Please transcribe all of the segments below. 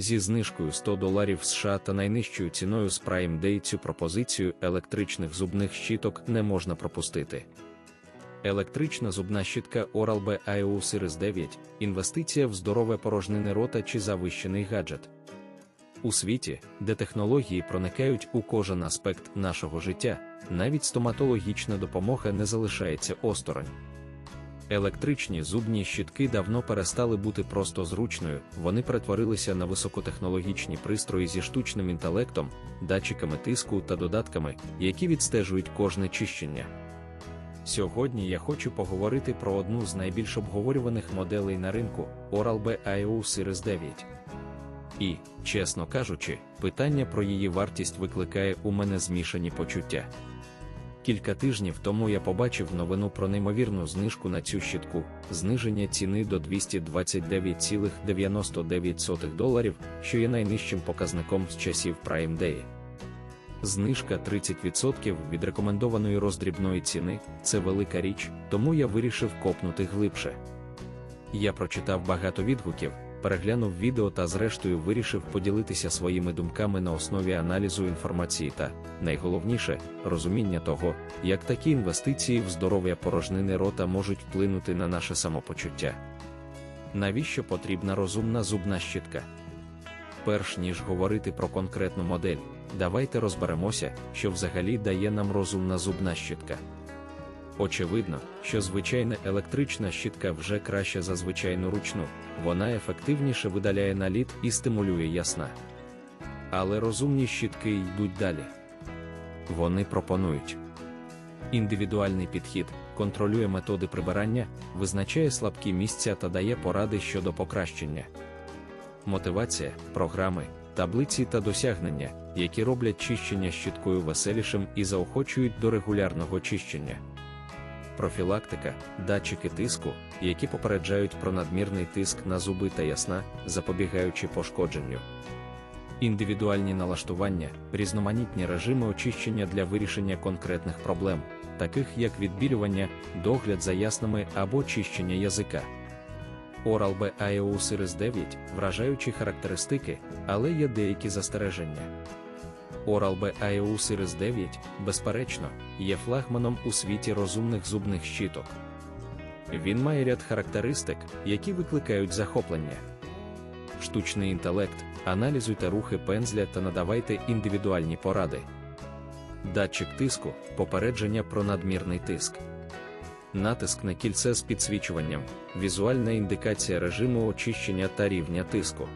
Зі знижкою 100 доларів США та найнижчою ціною з Prime Day цю пропозицію електричних зубних щіток не можна пропустити. Електрична зубна щітка Oral-B IO Series 9 інвестиція в здорове порожнини рота чи завищений гаджет. У світі, де технології проникають у кожен аспект нашого життя, навіть стоматологічна допомога не залишається осторонь. Електричні зубні щітки давно перестали бути просто зручною, вони перетворилися на високотехнологічні пристрої зі штучним інтелектом, датчиками тиску та додатками, які відстежують кожне чищення. Сьогодні я хочу поговорити про одну з найбільш обговорюваних моделей на ринку Oral-B IO Series 9. І, чесно кажучи, питання про її вартість викликає у мене змішані почуття. Кілька тижнів тому я побачив новину про неймовірну знижку на цю щітку, зниження ціни до 229,99 доларів, що є найнижчим показником з часів Prime Day. Знижка 30% від рекомендованої роздрібної ціни це велика річ, тому я вирішив копнути глибше. Я прочитав багато відгуків, переглянув відео та зрештою вирішив поділитися своїми думками на основі аналізу інформації та, найголовніше, розуміння того, як такі інвестиції в здоров'я порожнини рота можуть вплинути на наше самопочуття. Навіщо потрібна розумна зубна щітка? Перш ніж говорити про конкретну модель, давайте розберемося, що взагалі дає нам розумна зубна щітка. Очевидно, що звичайна електрична щітка вже краща за звичайну ручну, вона ефективніше видаляє наліт і стимулює ясна. Але розумні щітки йдуть далі. Вони пропонують індивідуальний підхід, контролює методи прибирання, визначає слабкі місця та дає поради щодо покращення. Мотивація, програми, таблиці та досягнення, які роблять чищення щіткою веселішим і заохочують до регулярного чищення профілактика, датчики тиску, які попереджають про надмірний тиск на зуби та ясна, запобігаючи пошкодженню. Індивідуальні налаштування, різноманітні режими очищення для вирішення конкретних проблем, таких як відбілювання, догляд за ясними або чищення язика. Oral-B IO Series 9 вражаючі характеристики, але є деякі застереження. Oral-B IO Series 9, безперечно, є флагманом у світі розумних зубних щіток. Він має ряд характеристик, які викликають захоплення. Штучний інтелект, аналізуйте рухи пензля та надавайте індивідуальні поради. Датчик тиску, попередження про надмірний тиск. Натиск на кільце з підсвічуванням, візуальна індикація режиму очищення та рівня тиску.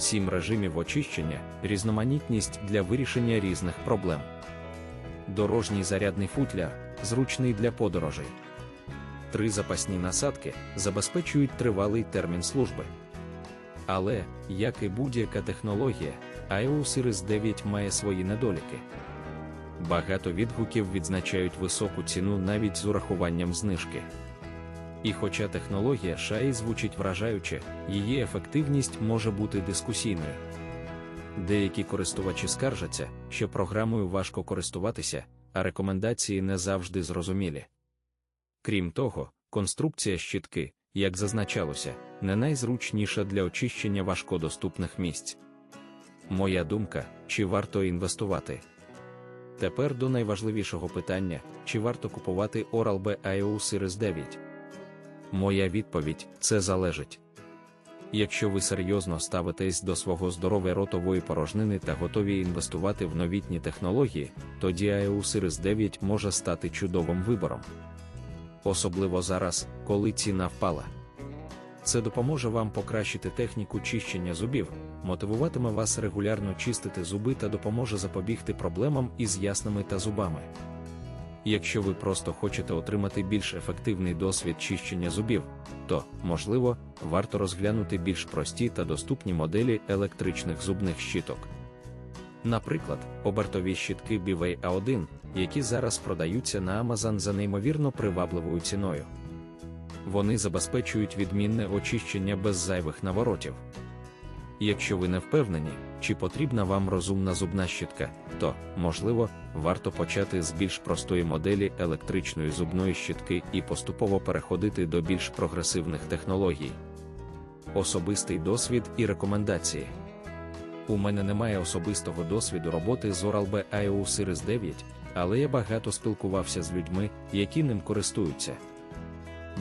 7 режимів очищення, різноманітність для вирішення різних проблем. Дорожній зарядний футляр, зручний для подорожей. Три запасні насадки забезпечують тривалий термін служби. Але, як і будь-яка технологія, IO Series 9 має свої недоліки. Багато відгуків відзначають високу ціну навіть з урахуванням знижки. І хоча технологія шаї звучить вражаюче, її ефективність може бути дискусійною. Деякі користувачі скаржаться, що програмою важко користуватися, а рекомендації не завжди зрозумілі. Крім того, конструкція щітки, як зазначалося, не найзручніша для очищення важкодоступних місць. Моя думка, чи варто інвестувати? Тепер до найважливішого питання: чи варто купувати Oral-B IO Series 9? Моя відповідь це залежить. Якщо ви серйозно ставитесь до свого здоров'я ротової порожнини та готові інвестувати в новітні технології, тоді IO Series 9 може стати чудовим вибором. Особливо зараз, коли ціна впала. Це допоможе вам покращити техніку чищення зубів, мотивуватиме вас регулярно чистити зуби та допоможе запобігти проблемам із ясними та зубами. Якщо ви просто хочете отримати більш ефективний досвід чищення зубів, то, можливо, варто розглянути більш прості та доступні моделі електричних зубних щіток. Наприклад, обертові щітки BWay A1, які зараз продаються на Amazon за неймовірно привабливою ціною. Вони забезпечують відмінне очищення без зайвих наворотів. Якщо ви не впевнені, чи потрібна вам розумна зубна щітка, то, можливо, варто почати з більш простої моделі електричної зубної щітки і поступово переходити до більш прогресивних технологій. Особистий досвід і рекомендації. У мене немає особистого досвіду роботи з Oral-B IO Series 9, але я багато спілкувався з людьми, які ним користуються.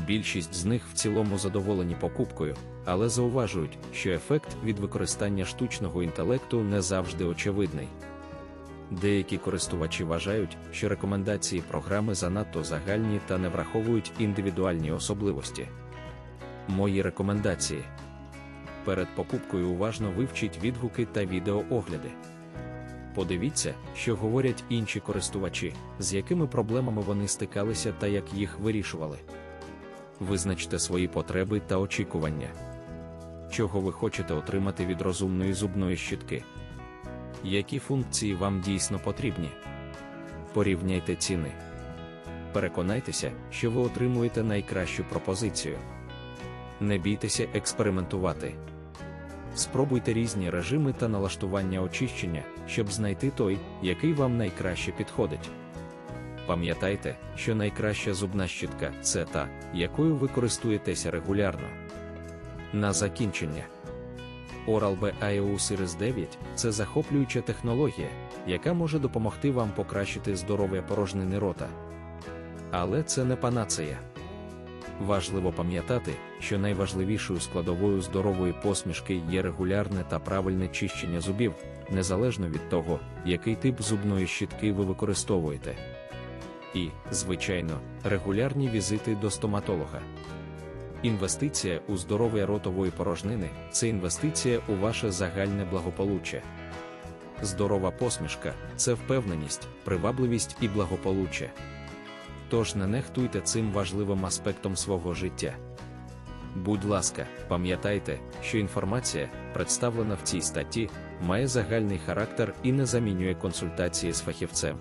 Більшість з них в цілому задоволені покупкою, але зауважують, що ефект від використання штучного інтелекту не завжди очевидний. Деякі користувачі вважають, що рекомендації програми занадто загальні та не враховують індивідуальні особливості. Мої рекомендації перед покупкою уважно вивчіть відгуки та відеоогляди. Подивіться, що говорять інші користувачі, з якими проблемами вони стикалися та як їх вирішували. Визначте свої потреби та очікування. Чого ви хочете отримати від розумної зубної щітки? Які функції вам дійсно потрібні? Порівняйте ціни. Переконайтеся, що ви отримуєте найкращу пропозицію. Не бійтеся експериментувати. Спробуйте різні режими та налаштування очищення, щоб знайти той, який вам найкраще підходить. Пам'ятайте, що найкраща зубна щітка це та, якою ви користуєтеся регулярно. На закінчення. Oral-B IO Series 9 це захоплююча технологія, яка може допомогти вам покращити здоров'я порожнини рота. Але це не панацея. Важливо пам'ятати, що найважливішою складовою здорової посмішки є регулярне та правильне чищення зубів, незалежно від того, який тип зубної щітки ви використовуєте. І, звичайно, регулярні візити до стоматолога. Інвестиція у здоров'я ротової порожнини це інвестиція у ваше загальне благополуччя. Здорова посмішка це впевненість, привабливість і благополуччя. Тож не нехтуйте цим важливим аспектом свого життя. Будь ласка, пам'ятайте, що інформація, представлена в цій статті, має загальний характер і не замінює консультації з фахівцем.